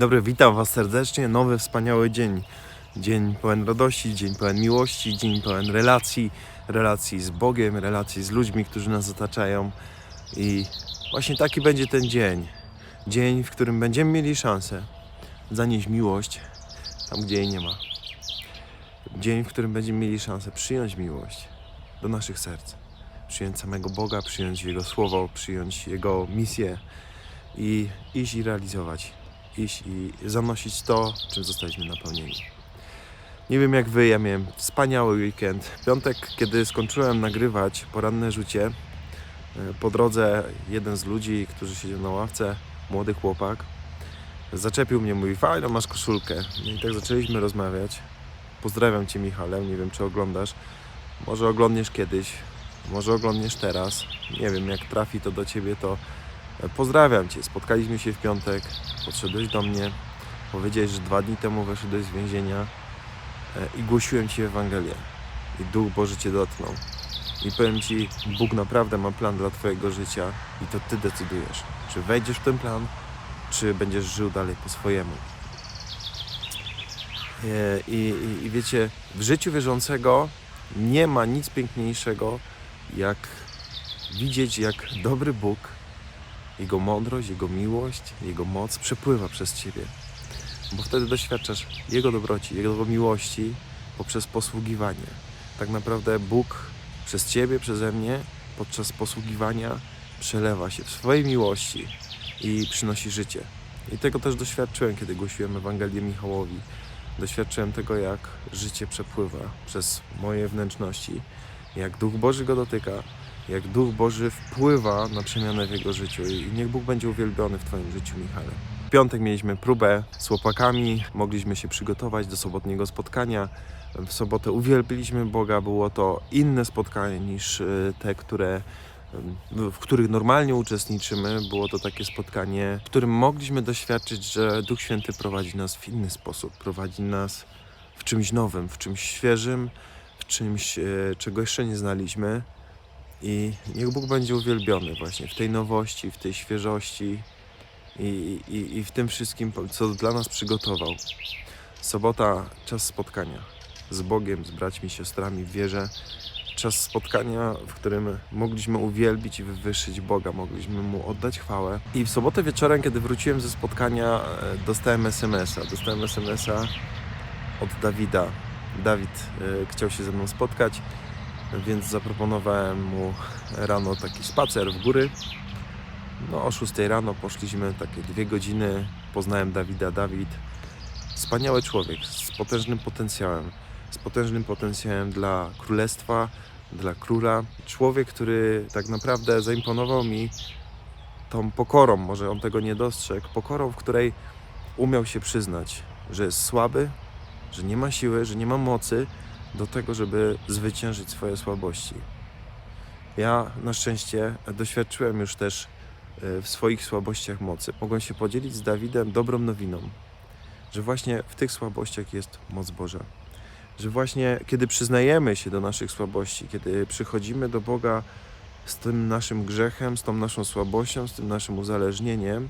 Dzień dobry, witam Was serdecznie. Nowy, wspaniały dzień. Dzień pełen radości, dzień pełen miłości, dzień pełen relacji, relacji z Bogiem, relacji z ludźmi, którzy nas otaczają. I właśnie taki będzie ten dzień. Dzień, w którym będziemy mieli szansę zanieść miłość tam, gdzie jej nie ma. Dzień, w którym będziemy mieli szansę przyjąć miłość do naszych serc. Przyjąć samego Boga, przyjąć Jego słowo, przyjąć Jego misję i iść i realizować. Iść i zanosić to, czym zostaliśmy napełnieni. Nie wiem jak wy, ja miałem wspaniały weekend. Piątek, kiedy skończyłem nagrywać poranne rzucie, e, po drodze jeden z ludzi, którzy siedział na ławce, młody chłopak, zaczepił mnie, mówi, fajną masz koszulkę. No I tak zaczęliśmy rozmawiać. Pozdrawiam Cię Michale, nie wiem czy oglądasz. Może oglądniesz kiedyś, może oglądniesz teraz. Nie wiem, jak trafi to do Ciebie, to pozdrawiam Cię. Spotkaliśmy się w piątek, podszedłeś do mnie, powiedziałeś, że dwa dni temu wyszedłeś z więzienia e, i głosiłem Ci Ewangelię. I Duch Boży Cię dotknął. I powiem Ci, Bóg naprawdę ma plan dla Twojego życia i to Ty decydujesz, czy wejdziesz w ten plan, czy będziesz żył dalej po swojemu. E, I, i, I wiecie, w życiu wierzącego nie ma nic piękniejszego, jak widzieć, jak dobry Bóg, Jego mądrość, Jego miłość, Jego moc przepływa przez Ciebie. Bo wtedy doświadczasz Jego dobroci, Jego miłości poprzez posługiwanie. Tak naprawdę Bóg przez Ciebie, przeze mnie, podczas posługiwania przelewa się w swojej miłości i przynosi życie. I tego też doświadczyłem, kiedy głosiłem Ewangelię Michałowi. Doświadczyłem tego, jak życie przepływa przez moje wnętrzności, jak Duch Boży go dotyka, jak Duch Boży wpływa na przemianę w jego życiu. I niech Bóg będzie uwielbiony w Twoim życiu, Michale. W piątek mieliśmy próbę z chłopakami, mogliśmy się przygotować do sobotniego spotkania. W sobotę uwielbiliśmy Boga, było to inne spotkanie niż y, te, które w których normalnie uczestniczymy. Było to takie spotkanie, w którym mogliśmy doświadczyć, że Duch Święty prowadzi nas w inny sposób, prowadzi nas w czymś nowym, w czymś świeżym, w czymś, e, czego jeszcze nie znaliśmy. I niech Bóg będzie uwielbiony właśnie w tej nowości, w tej świeżości i, i, i w tym wszystkim, co dla nas przygotował. Sobota, czas spotkania z Bogiem, z braćmi, siostrami w wierze czas spotkania, w którym mogliśmy uwielbić i wywyższyć Boga, mogliśmy Mu oddać chwałę. I w sobotę wieczorem, kiedy wróciłem ze spotkania, e, dostałem SMS-a. Dostałem SMS-a od Dawida. Dawid e, chciał się ze mną spotkać, więc zaproponowałem mu rano taki spacer w góry. No o 6 rano poszliśmy, takie dwie godziny, poznałem Dawida. Dawid, wspaniały człowiek z potężnym potencjałem z potężnym potencjałem dla królestwa, dla króla. Człowiek, który tak naprawdę zaimponował mi tą pokorą, może on tego nie dostrzegł, pokorą, w której umiał się przyznać, że jest słaby, że nie ma siły, że nie ma mocy do tego, żeby zwyciężyć swoje słabości. Ja na szczęście doświadczyłem już też e, w swoich słabościach mocy. Mogłem się podzielić z Dawidem dobrą nowiną, że właśnie w tych słabościach jest moc Boża że właśnie kiedy przyznajemy się do naszych słabości, kiedy przychodzimy do Boga z tym naszym grzechem, z tą naszą słabością, z tym naszym uzależnieniem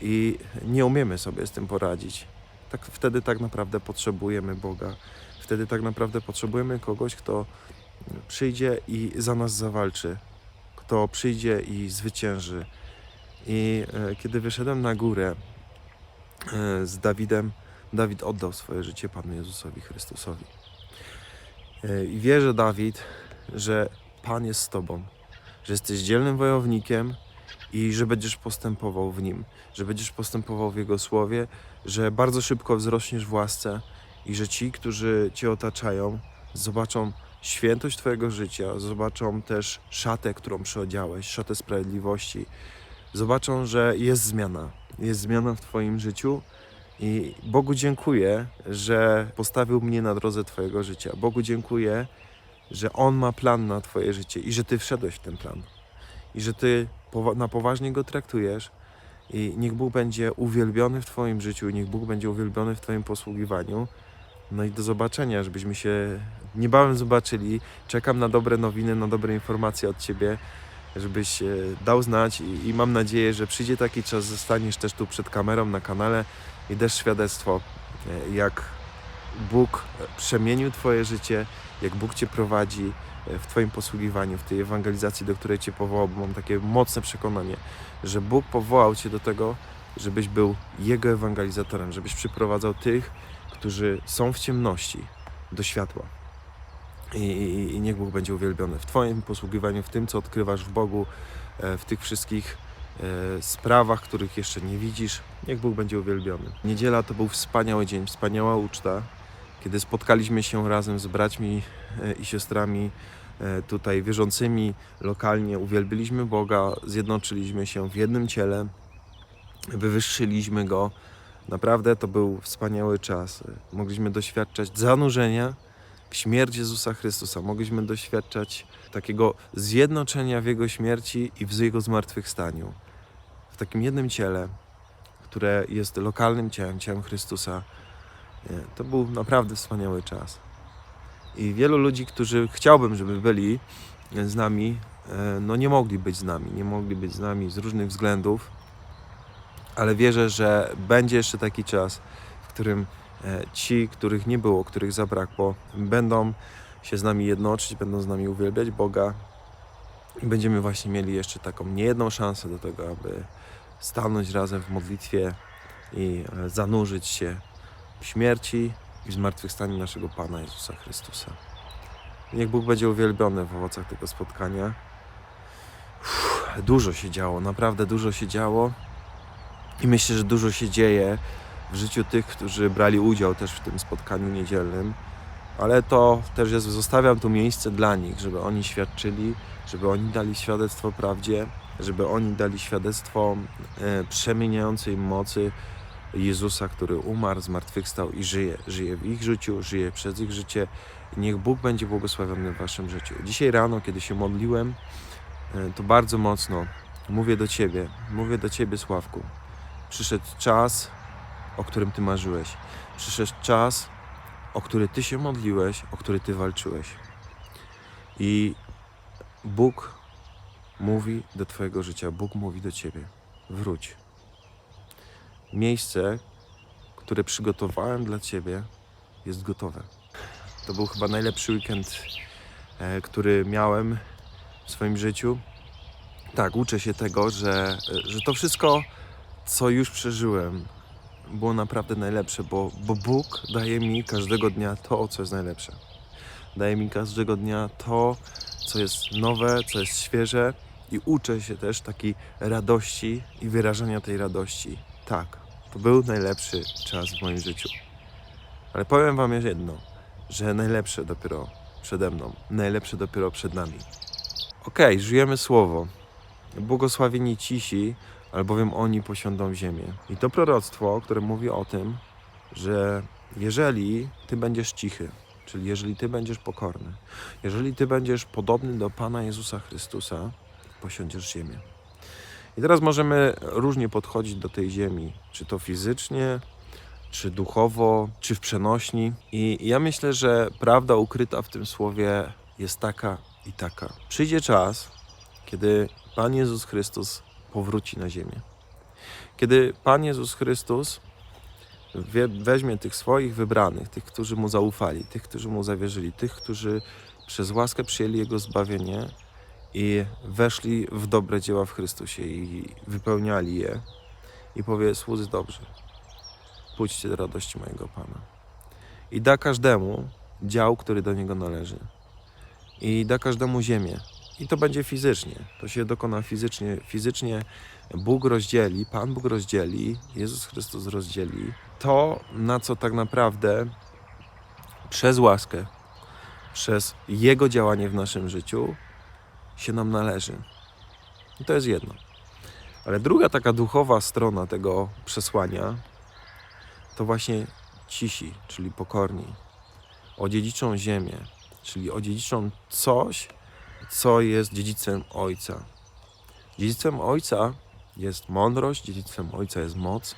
i nie umiemy sobie z tym poradzić, tak wtedy tak naprawdę potrzebujemy Boga. Wtedy tak naprawdę potrzebujemy kogoś, kto przyjdzie i za nas zawalczy, kto przyjdzie i zwycięży. I e, kiedy wyszedłem na górę e, z Dawidem, Dawid oddał swoje życie Panu Jezusowi Chrystusowi. E, I wierzę, Dawid, że Pan jest z Tobą, że jesteś dzielnym wojownikiem i że będziesz postępował w Nim, że będziesz postępował w Jego Słowie, że bardzo szybko wzrośniesz w łasce i że ci, którzy Cię otaczają, zobaczą świętość Twojego życia, zobaczą też szatę, którą przyodziałeś, szatę sprawiedliwości, zobaczą, że jest zmiana, jest zmiana w Twoim życiu i Bogu dziękuję, że postawił mnie na drodze Twojego życia. Bogu dziękuję, że On ma plan na Twoje życie i że Ty wszedłeś w ten plan. I że Ty na poważnie go traktujesz. I niech Bóg będzie uwielbiony w Twoim życiu, niech Bóg będzie uwielbiony w Twoim posługiwaniu. No i do zobaczenia, żebyśmy się niebawem zobaczyli. Czekam na dobre nowiny, na dobre informacje od Ciebie. żebyś e, dał znać i, i mam nadzieję, że przyjdzie taki czas, zostaniesz też tu przed kamerą na kanale i dasz świadectwo, e, jak Bóg przemienił Twoje życie, jak Bóg Cię prowadzi e, w Twoim posługiwaniu, w tej ewangelizacji, do której Cię powołał, bo mam takie mocne przekonanie, że Bóg powołał Cię do tego, żebyś był Jego ewangelizatorem, żebyś przyprowadzał tych, którzy są w ciemności, do światła. I, i, I niech Bóg będzie uwielbiony w Twoim posługiwaniu, w tym, co odkrywasz w Bogu, e, w tych wszystkich e, sprawach, których jeszcze nie widzisz. Niech Bóg będzie uwielbiony. Niedziela to był wspaniały dzień, wspaniała uczta, kiedy spotkaliśmy się razem z braćmi e, i siostrami tutaj wierzącymi lokalnie, uwielbiliśmy Boga, zjednoczyliśmy się w jednym ciele, wywyższyliśmy Go. Naprawdę to był wspaniały czas. Mogliśmy doświadczać zanurzenia w śmierć Jezusa Chrystusa. Mogliśmy doświadczać takiego zjednoczenia w Jego śmierci i w Jego zmartwychwstaniu. W takim jednym ciele, które jest lokalnym ciałem, ciałem Chrystusa. To był naprawdę wspaniały czas. I wielu ludzi, którzy chciałbym, żeby byli z nami, e, no nie mogli być z nami. Nie mogli być z nami z różnych względów, ale wierzę, że będzie jeszcze taki czas, w którym e, ci, których nie było, których zabrakło, będą się z nami jednoczyć, będą z nami uwielbiać Boga. I będziemy właśnie mieli jeszcze taką niejedną szansę do tego, aby stanąć razem w modlitwie i e, zanurzyć się w śmierci i w zmartwychwstaniu naszego Pana Jezusa Chrystusa. Niech Bóg będzie uwielbiony w owocach tego spotkania. Uff, dużo się działo, naprawdę dużo się działo. I myślę, że dużo się dzieje w życiu tych, którzy brali udział też w tym spotkaniu niedzielnym. Ale to też jest, zostawiam tu miejsce dla nich, żeby oni świadczyli, żeby oni dali świadectwo prawdzie, żeby oni dali świadectwo e, przemieniającej mocy Jezusa, który umarł, zmartwychwstał i żyje. Żyje w ich życiu, żyje przez ich życie. Niech Bóg będzie błogosławiony w waszym życiu. Dzisiaj rano, kiedy się modliłem, e, to bardzo mocno mówię do Ciebie, mówię do Ciebie, Sławku. Przyszedł czas, o którym Ty marzyłeś. Przyszedł czas, o który Ty się modliłeś, o który Ty walczyłeś. I Bóg mówi do Twojego życia, Bóg mówi do Ciebie: wróć. Miejsce, które przygotowałem dla Ciebie, jest gotowe. To był chyba najlepszy weekend, e, który miałem w swoim życiu. Tak, uczę się tego, że, że to wszystko, co już przeżyłem, było naprawdę najlepsze, bo, bo Bóg daje mi każdego dnia to, co jest najlepsze. Daje mi każdego dnia to, co jest nowe, co jest świeże i uczę się też takiej radości i wyrażania tej radości. Tak, to był najlepszy czas w moim życiu. Ale powiem Wam jedno, że najlepsze dopiero przede mną, najlepsze dopiero przed nami. Okej, żyjemy słowo. Błogosławieni cisi, albowiem oni posiądą ziemię. I to proroctwo, które mówi o tym, że jeżeli Ty będziesz cichy, czyli jeżeli Ty będziesz pokorny, jeżeli Ty będziesz podobny do Pana Jezusa Chrystusa, posiądziesz ziemię. I teraz możemy różnie podchodzić do tej ziemi, czy to fizycznie, czy duchowo, czy w przenośni. I ja myślę, że prawda ukryta w tym słowie jest taka i taka. Przyjdzie czas, kiedy Pan Jezus Chrystus powróci na ziemię. Kiedy Pan Jezus Chrystus weźmie tych swoich wybranych, tych, którzy Mu zaufali, tych, którzy Mu zawierzyli, tych, którzy przez łaskę przyjęli Jego zbawienie i weszli w dobre dzieła w Chrystusie i wypełniali je i powie, słudzy dobrzy, pójdźcie do radości mojego Pana. I da każdemu dział, który do niego należy. I da każdemu ziemię. I to będzie fizycznie. To się dokona fizycznie. Fizycznie Bóg rozdzieli, Pan Bóg rozdzieli, Jezus Chrystus rozdzieli to, na co tak naprawdę przez łaskę, przez Jego działanie w naszym życiu się nam należy. I to jest jedno. Ale druga taka duchowa strona tego przesłania to właśnie cisi, czyli pokorni. Odziedziczą ziemię, czyli odziedziczą coś, co jest dziedzictwem Ojca. Dziedzictwem Ojca jest mądrość, dziedzictwem Ojca jest moc,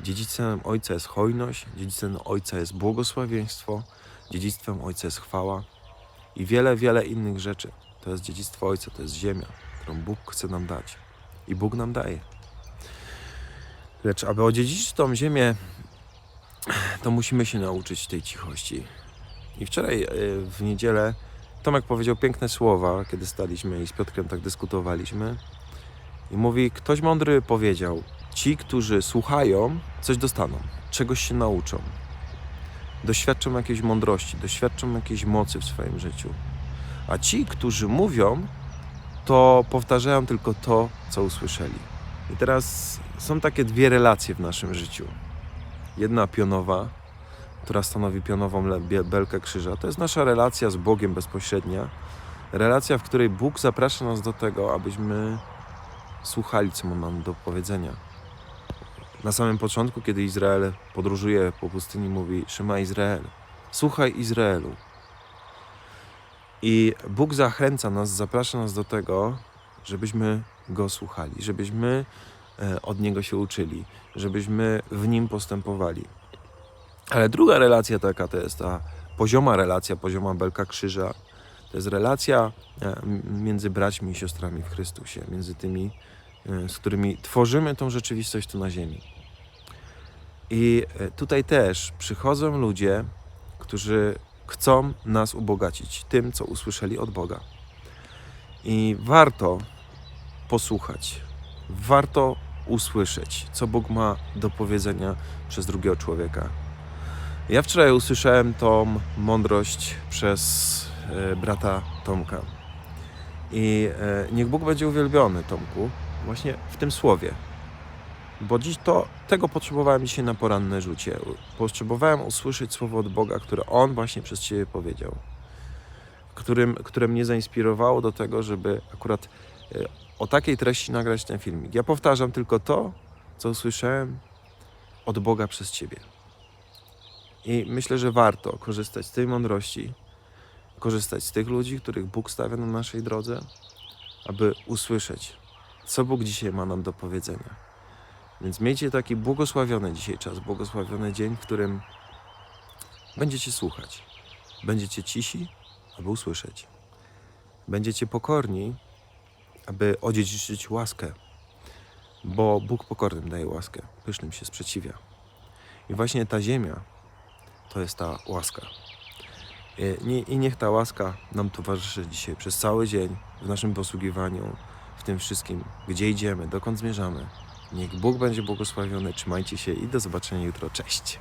dziedzictwem Ojca jest hojność, dziedzictwem Ojca jest błogosławieństwo, dziedzictwem Ojca jest chwała i wiele, wiele innych rzeczy. To jest dziedzictwo Ojca, to jest ziemia, którą Bóg chce nam dać. I Bóg nam daje. Lecz aby odziedziczyć tą ziemię, to musimy się nauczyć tej cichości. I wczoraj e, w niedzielę Tomek powiedział piękne słowa, kiedy staliśmy i z Piotrkiem tak dyskutowaliśmy. I mówi, ktoś mądry powiedział, ci, którzy słuchają, coś dostaną, czegoś się nauczą. Doświadczą jakiejś mądrości, doświadczą jakiejś mocy w swoim życiu. A ci, którzy mówią, to powtarzają tylko to, co usłyszeli. I teraz są takie dwie relacje w naszym życiu. Jedna pionowa, która stanowi pionową belkę krzyża. To jest nasza relacja z Bogiem bezpośrednia. Relacja, w której Bóg zaprasza nas do tego, abyśmy słuchali, co ma nam do powiedzenia. Na samym początku, kiedy Izrael podróżuje po pustyni, mówi: Szyma Izrael, słuchaj Izraelu. I Bóg zachęca nas, zaprasza nas do tego, żebyśmy go słuchali, żebyśmy e, od niego się uczyli, żebyśmy w nim postępowali. Ale druga relacja taka to jest ta pozioma relacja, pozioma belka krzyża. To jest relacja e, między braćmi i siostrami w Chrystusie, między tymi, e, z którymi tworzymy tą rzeczywistość tu na ziemi. I e, tutaj też przychodzą ludzie, którzy chcą nas ubogacić tym, co usłyszeli od Boga. I warto posłuchać, warto usłyszeć, co Bóg ma do powiedzenia przez drugiego człowieka. Ja wczoraj usłyszałem tą mądrość przez e, brata Tomka. I e, niech Bóg będzie uwielbiony, Tomku, właśnie w tym słowie. Bo dziś to, tego potrzebowałem dzisiaj na poranne rzucie. Potrzebowałem usłyszeć słowo od Boga, które On właśnie przez Ciebie powiedział. Którym, które mnie zainspirowało do tego, żeby akurat e, o takiej treści nagrać ten filmik. Ja powtarzam tylko to, co usłyszałem od Boga przez Ciebie. I myślę, że warto korzystać z tej mądrości, korzystać z tych ludzi, których Bóg stawia na naszej drodze, aby usłyszeć, co Bóg dzisiaj ma nam do powiedzenia. Więc miejcie taki błogosławiony dzisiaj czas, błogosławiony dzień, w którym będziecie słuchać, będziecie cisi, aby usłyszeć, będziecie pokorni, aby odziedziczyć łaskę, bo Bóg pokornym daje łaskę, pysznym się sprzeciwia. I właśnie ta ziemia to jest ta łaska. I, nie- I niech ta łaska nam towarzyszy dzisiaj przez cały dzień w naszym posługiwaniu, w tym wszystkim, gdzie idziemy, dokąd zmierzamy. Niech Bóg będzie błogosławiony, trzymajcie się i do zobaczenia jutro. Cześć!